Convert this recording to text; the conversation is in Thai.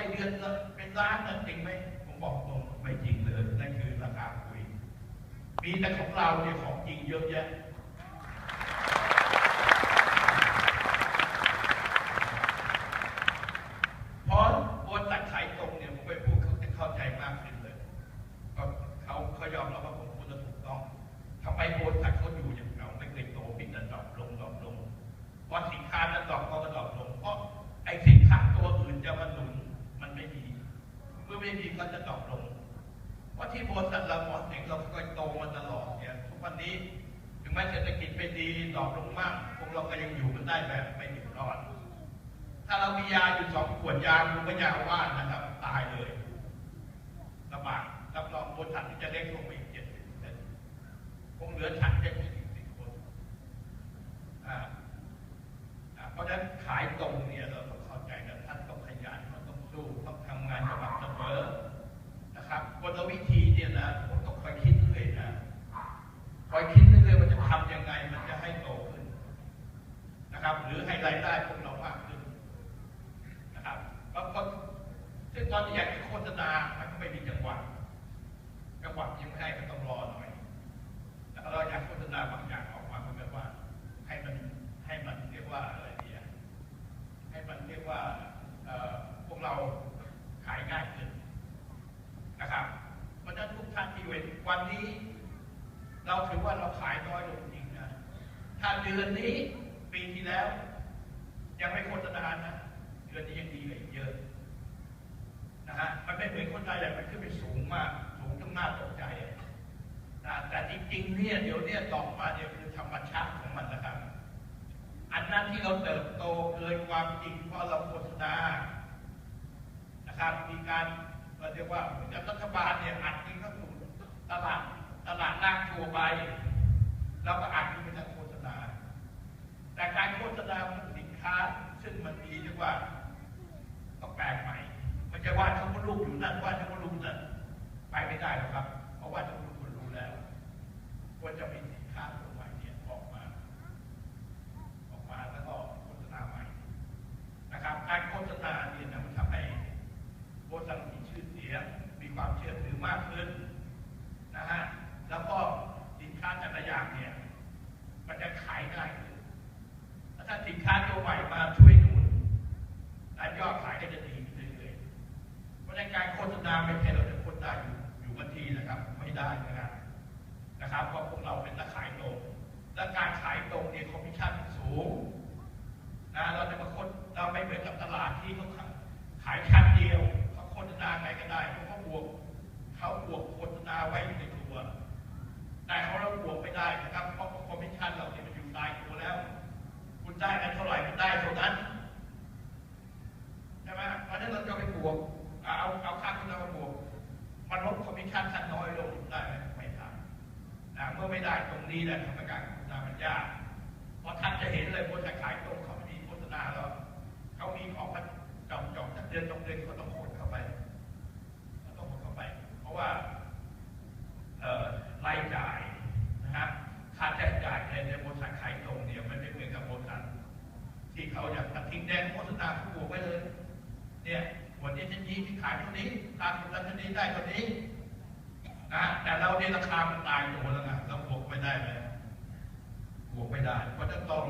ได้เดือนละเป็นล้านนั่นจริงไหมผมบอกตรงไม่จริงเลยนั่นคือราคาคุย มีแต่ของเราเนี่ยของจริงเยอะแยะพราะบนตัดขายตรงเนี่ยผมไปพูดเขาจะเข้าใจมากขึ้นเลยก็เขาเขายอมรับ เพราะที่บริษัทเราหมดเองเราก็โตมาตลอดเนี่ยทุกวันนี้ถึงแม้เศรษฐกิจไม่ดีดรอปลงมากพวกเราก็ยังอยู่กันได้แบบไม่เดือดรอนถ้าเรามียาอยู่สองขวดยาคุณก็ยาว่านนะครับตายเลยลำบากรับรองบนฉันที่จะเล็กลงไปอีกเจ็ดสิบเปอร์เซ็นต์คงเหลือฉันแค่ไม่ถึงสิบคนอ่าเพราะฉะนั้น กลวิธีเนี่ยนะผมต้องคอยคิดเรื่อยนะคอยคิดเรื่อยว่าจะทำยังไงมันจะให้โตขึ้นนะครับ หรือให้รายได้ผมากขึ้นนะครับบางคนซึ่งตอนที่อยากจะโฆษณา มันก็ไม่มีจังหวะจังหวะยังไม่ให้ก็ต้องรอหน่อยแล้วเราอยากโฆษณาบางอย่างออกมาก็แบบว่า ให้มันให้มันเรียกว่าอะไรดีอะให้มันเรียกว่าเอ่อพวกเราขายง่ายขึ้นนะครับ เพราะฉะนั้นทุกท่านที่เห็น วันนี้ เราถือว่าเราขายน้อยลงจริงนะถ้าเดือนนี้ปีที่แล้ว ยังไม่โฆษณานะเดือนนี้ยังดีกว่าเยอะนะฮะมันไม่เหมือนคนไทยแหละมันขึ้นไปสูงมาก สูงจนน่าตกใจนะแต่จริงๆเนี่ยเดี๋ยวเนี่ยต่อมาเนี่ยคือธรรมชาติของมันนะครับ อันนั้นที่เราเติบโตเกินความจริงเพราะเราโฆษณานะครับมีการเราเรียกว่าเหมือนกับรัฐบาล เราก็อัดเงินไปทางโฆษณา แต่การโฆษณาบนสินค้า ซึ่งมันมีเรียกว่าต้องแปลกใหม่ม่ใช่ว่าทั้งลูกอยู่นั่นว่าทั้งลูกนั่นไปไม่ได้หรอกครับ เพราะว่าทั้งลูกคนรู้แล้วว่าจะมีสินค้าตัวใหม่เนี่ยออกมา ออกมาแล้วก็โฆษณาใหม่นะครับ การโฆษณาเนี่ยนะมันทำให้บริษัทมีชื่อเสียงมีความเชื่อถือมากขึ้นนะฮะแล้วก็สินค้าแต่ละอย่างเนี่ยมันจะขายง่ายขึ้น ถ้า สินค้าตัวใหม่มาช่วยหนุนและยอดขายก็จะดีขึ้นเรื่อยๆเพราะในการโฆษณาไม่ใช่เราจะโฆษณาอยู่อยู่บันทีนะครับ ไม่ได้นะครับนะครับเพราะพวกเราเป็นนักขายตรงและการขาย ได้กันเท่าไหร่ก็ได้เท่านั้นใช่ไหมเพราะฉะนั้นเราจะไปบวกเอาเอาเอาค่าคุณเราไปบวกมันลดคอมมิชชั่นท่านน้อยลงได้ไหมไม่ได้นะเมื่อไม่ได้ตรงนี้แหละทำให้การโฆษณามันยากเพราะท่านจะเห็นเลยว่า ทิ้งแดงโฆษณาผู้บวกไว้เลย เนี่ยวันนี้ฉันยีที่ขายเท่านี้ตามคุณทันนี้ได้เท่านี้นะแต่เราเนี่ยราคามันตายตัวแล้วนะเราบวกไม่ได้ไหมบวกไม่ได้เพราะจะต้องรอ